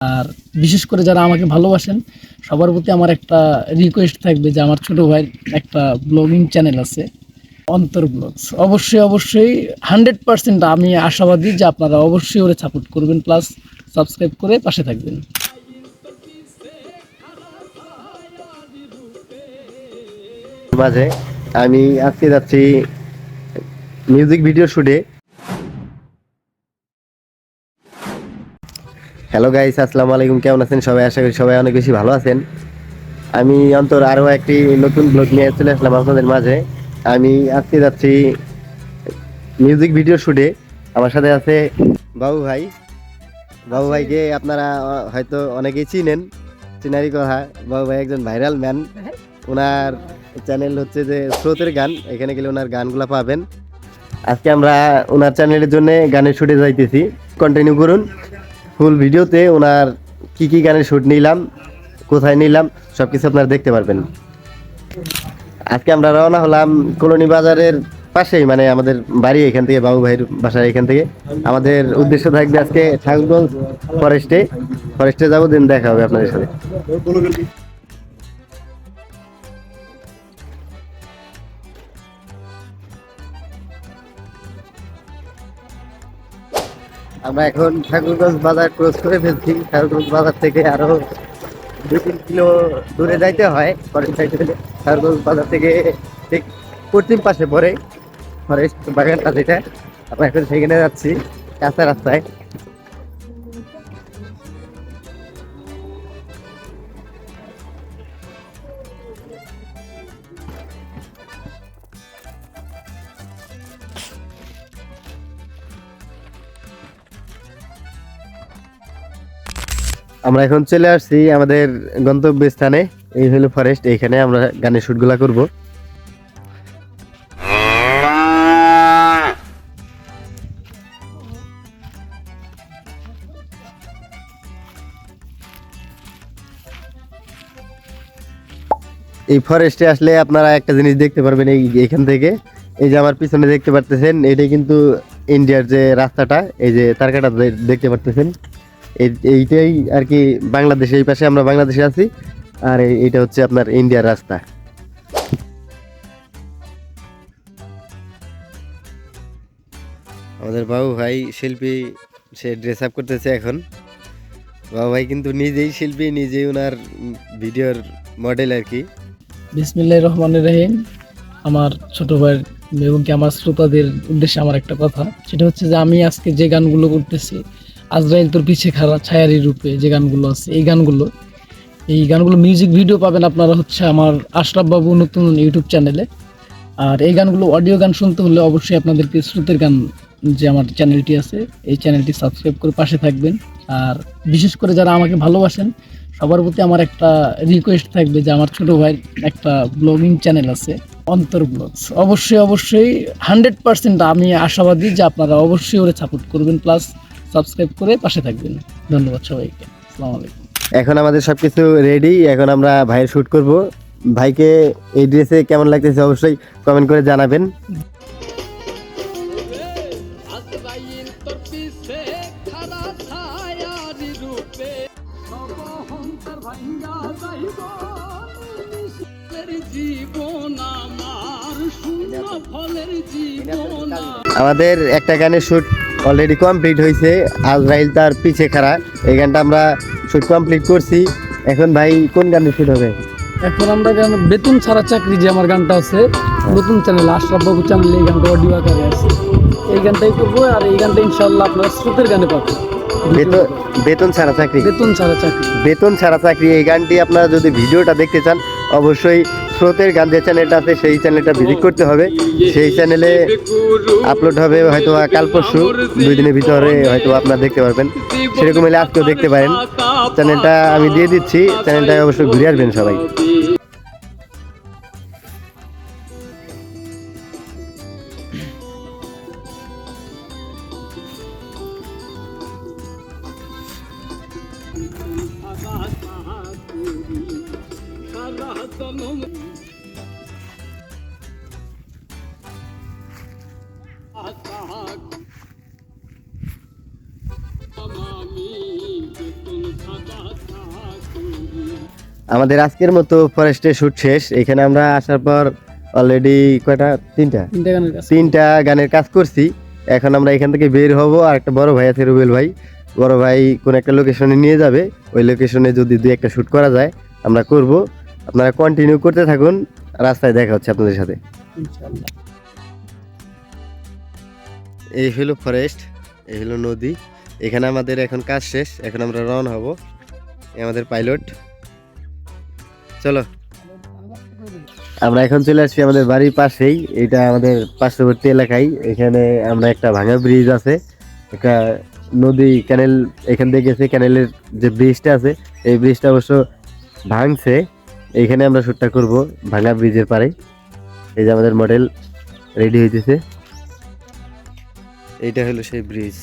আর বিশেষ করে যারা আমাকে ভালোবাসেন, সবার প্রতি আমার একটা রিকোয়েস্ট থাকবে যে আমার ছোট ভাইয়ের একটা ব্লগিং চ্যানেল আছে, অন্তর ব্লগস অবশ্যই অবশ্যই হান্ড্রেড পার্সেন্ট আমি আশাবাদী যে আপনারা অবশ্যই ওরে সাপোর্ট করবেন প্লাস সাবস্ক্রাইব করে পাশে থাকবেন। মাঝে আমি আজকে যাচ্ছি মিউজিক ভিডিও শুটে হ্যালো গাইস আসসালামু আলাইকুম। কেমন আছেন? সবাই আশা করি সবাই অনেক বেশি ভালো আছেন। আমি অন্তর আরও একটি নতুন ব্লগ নিয়ে চলে আসলাম আপনাদের মাঝে। আমি আজকে যাচ্ছি মিউজিক ভিডিও শুটে আমার সাথে আছে বাবু ভাই। বাবু ভাইকে আপনারা হয়তো অনেকেই চিনেন। চিনারি কথা, বাবু ভাই একজন ভাইরাল ম্যান ওনার চ্যানেল হচ্ছে যে স্রোতের গান। এখানে গেলে ওনার গানগুলো পাবেন। আজকে আমরা ওনার চ্যানেলের জন্য গানের শুটে যাইতেছি। কন্টিনিউ করুন। ফুল ভিডিওতে ওনার কি কি গানের শ্যুট নিলাম, কোথায় নিলাম সব কিছু আপনারা দেখতে পারবেন। আজকে আমরা রওনা হলাম কলোনি বাজারের পাশেই মানে আমাদের বাড়ি এখান থেকে, বাবু ভাইয়ের বাসার এখান থেকে। আমাদের উদ্দেশ্য থাকবে আজকে ঠাকুরগঞ্জ ফরেস্টে ফরেস্টে যাব দিন দেখা হবে আপনাদের সাথে। আমরা এখন ঠাকুরগঞ্জ বাজার ক্রস করে ফেলছি। ঠাকুরগঞ্জ বাজার থেকে আরও দু তিন কিলো দূরে যাইতে হয় ফরেস্ট সাইড ঠাকুরগঞ্জ বাজার থেকে ঠিক পশ্চিম পাশে পরে ফরেস্ট বাগানটা যেটা। আমরা এখন সেখানে যাচ্ছি, কাঁচা রাস্তায়। আমরা এখন চলে আসছি আমাদের গন্তব্যস্থানে। এই হলো ফরেস্ট এইখানে আমরা গানের শুটগুলা করব। এই ফরেস্টে আসলে আপনারা একটা জিনিস দেখতে পারবেন এই এখান থেকে। এই যে আমার পিছনে দেখতে পারতেছেন, এটাই কিন্তু ইন্ডিয়ার যে রাস্তাটা, এই যে তারকাটা দেখতে পারতেছেন। এইটাই আর কি বাংলাদেশে এই পাশে আমরা বাংলাদেশে আছি। আর এই- এইটা হচ্ছে আপনার ইন্ডিয়ার রাস্তা। আমাদের বাবু ভাই শিল্পী সে ড্রেস আপ করতেছে এখন। বাবু ভাই কিন্তু নিজেই শিল্পী নিজেই ওনার ভিডিওর মডেল আর কি। বিসমিল্লাহ রহমানের রহিম। আমার ছোট ভাইয়ের এবং কি আমার শ্রোতাদের উদ্দেশ্যে আমার একটা কথা। সেটা হচ্ছে যে আমি আজকে যে গানগুলো করতেছি আজরাইল তোর পিছে খাড়া ছায়ারি রূপে যে গানগুলো আছে, এই গানগুলো এই গানগুলো মিউজিক ভিডিও পাবেন আপনারা হচ্ছে আমার আশরাফ বাবু নতুন ইউটিউব চ্যানেলে আর এই গানগুলো অডিও গান শুনতে হলে অবশ্যই আপনাদেরকে শ্রুতের গান যে আমার চ্যানেলটি আছে, এই চ্যানেলটি সাবস্ক্রাইব করে পাশে থাকবেন। আর বিশেষ করে যারা আমাকে ভালোবাসেন, সবার প্রতি আমার একটা রিকোয়েস্ট থাকবে যে আমার ছোট ভাইয়ের একটা ব্লগিং চ্যানেল আছে, অন্তর ব্লগস অবশ্যই অবশ্যই হান্ড্রেড পার্সেন্ট আমি আশাবাদী যে আপনারা অবশ্যই ওরে সাপোর্ট করবেন। প্লাস সাবস্ক্রাইব করে পাশে থাকবেন। ধন্যবাদ সবাইকে। আসসালামু আলাইকুম। এখন আমাদের সবকিছু রেডি এখন আমরা ভাইয়ের শুট করব। ভাইকে এই ড্রেসে কেমন লাগতেছে অবশ্যই কমেন্ট করে জানাবেন। আমাদের একটা গানের শুট অলরেডি কমপ্লিট হয়েছে আজরাইল তার পিছে খাড়া। এই গানটা আমরা শুট কমপ্লিট করছি। এখন ভাই কোন গানের শুট হবে? এখন আমরা গান বেতন ছাড়া চাকরি যে আমার গানটা আছে নতুন চ্যানেল আশরাফ বাবু চ্যানেলে এই গানটা অডিও আকারে আছে। এই গানটাই করব আর এই গানটা ইনশাল্লাহ আপনারা শ্রুতের গানে পাবেন। বেতন বেতন ছাড়া চাকরি? বেতন ছাড়া চাকরি। বেতন ছাড়া চাকরি এই গানটি আপনারা যদি ভিডিওটা দেখতে চান অবশ্যই স্রোতের গান যে চ্যানেলটা আছে, সেই চ্যানেলটা ভিজিট করতে হবে। সেই চ্যানেলে আপলোড হবে হয়তো কাল পরশু, দুই দিনের ভিতরে হয়তো আপনারা দেখতে পারবেন। সেরকম হলে আজকেও দেখতে পারেন। চ্যানেলটা আমি দিয়ে দিচ্ছি চ্যানেলটা অবশ্যই ঘুরে আসবেন সবাই। আমাদের আজকের মতো ফরেস্টে শুট শেষ। এখানে আমরা আসার পর অলরেডি কয়টা? তিনটা? তিনটা গানের কাছে তিনটা গানের কাজ করছি। এখন আমরা এখান থেকে বের হব আর একটা বড় ভাই আছে রুবেল ভাই। বড় ভাই কোন একটা লোকেশনে নিয়ে যাবে। ওই লোকেশনে যদি দুই একটা শুট করা যায় আমরা করব। আপনারা কন্টিনিউ করতে থাকুন রাস্তায় দেখা হচ্ছে আপনাদের সাথে। এই হলো ফরেস্ট এই হলো নদী। এখানে আমাদের এখন কাজ শেষ এখন আমরা রওনা হব। আমাদের পাইলট চলো। আমরা এখন চলে আসছি আমাদের বাড়ির পাশেই এটা আমাদের পার্শ্ববর্তী এলাকায়। এখানে আমরা একটা ভাঙা ব্রিজ আছে একটা নদী ক্যানেল এখান থেকে গেছে ক্যানেলের যে ব্রিজটা আছে এই ব্রিজটা অবশ্য ভাঙছে। এইখানে আমরা শ্যুটটা করব ভাঙা ব্রিজের পারে এই যে আমাদের মডেল রেডি হইতেছে। এইটা হলো সেই ব্রিজ।